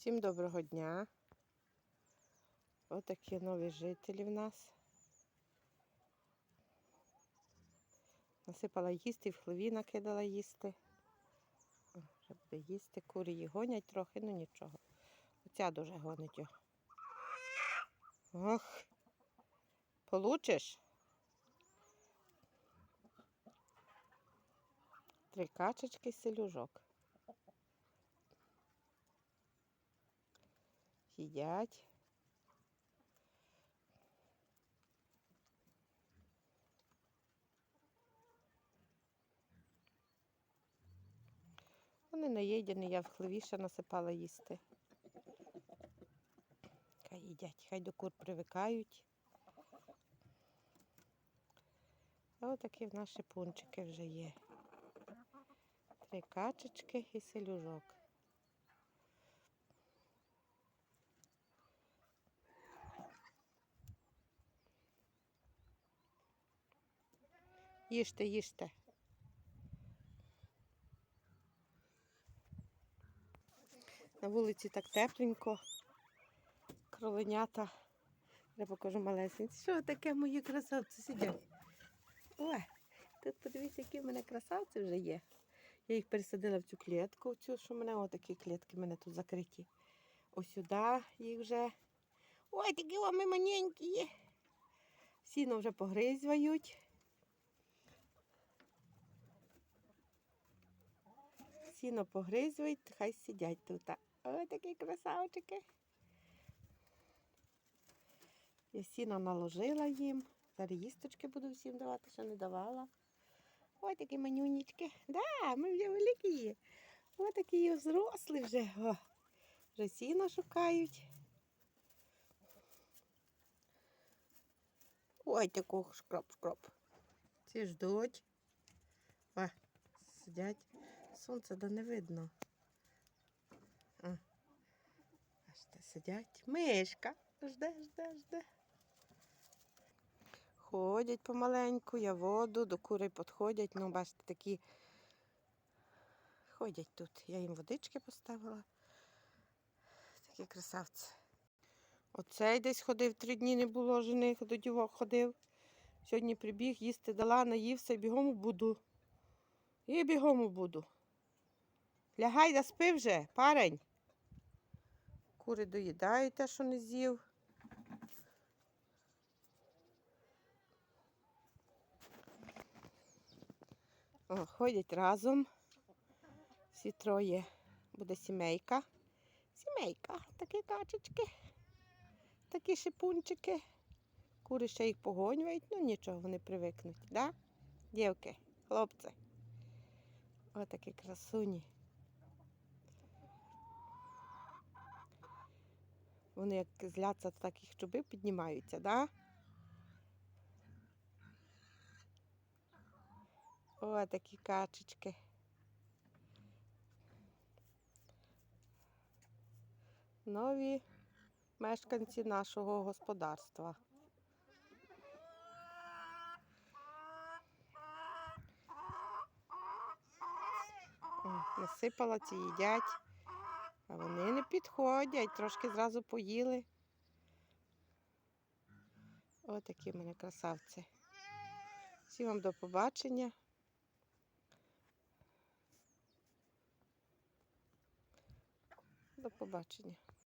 Всім доброго дня. Отакі нові жителі в нас. Насипала їсти, в хлові накидала їсти. Буде їсти. Курі її гонять трохи, ну нічого. Оця дуже гонить його. Ох. Получиш? Три качечки, селюжок. Їдять. Вони наїдені, я в хлеві насипала їсти. Хай їдять, хай до кур привикають. А отакі в наші пунчики вже є. Три качечки і селюжок. Їжте, їжте. На вулиці так тепленько. Кроленята. Я покажу малесенькі. Що таке мої красавці сидять? Ой, тут подивіться, які в мене красавці вже є. Я їх пересадила в цю клітку, цю, що в мене отакі клітки в мене тут закриті. Ось сюди їх вже. Ой, такі вони маленькі. Сіно вже погризують. Сіно погризують, хай сидять тут. Ой, такі красавчики. Я сіно наложила їм. Зараз їсточки буду всім давати, ще не давала. Ой, такі манюнічки. Да, ми вже великі. Ось такі є взрослі вже. О, вже сіно шукають. Ой, таку шкроп-шкроп. Ці ждуть. О, сидять. Сонце да не видно. А. Бачите, сидять. Мишка. Жде, жде, жде. Ходять помаленьку, я воду, до курей підходять. Ну, бачите, такі ходять тут. Я їм водички поставила. Такі красавці. Оцей десь ходив, три дні не було жених, до дівок ходив. Сьогодні прибіг, їсти дала, наївся бігом у буду. І бігом буду. Лягай да спи вже, парень. Кури доїдають те, що не з'їв. О, ходять разом. Всі троє. Буде сімейка. Сімейка, такі качечки, такі шипунчики. Кури ще їх погонюють, ну нічого, вони привикнуть, да? Дівки, хлопці. Отакі красуні. Вони як зляться, так їх чуби піднімаються, да? О, такі качечки. Нові мешканці нашого господарства. О, насипала ці їдять, а вони не підходять, трошки зразу поїли. Ось такі в мене красавці. Всім вам до побачення. До побачення.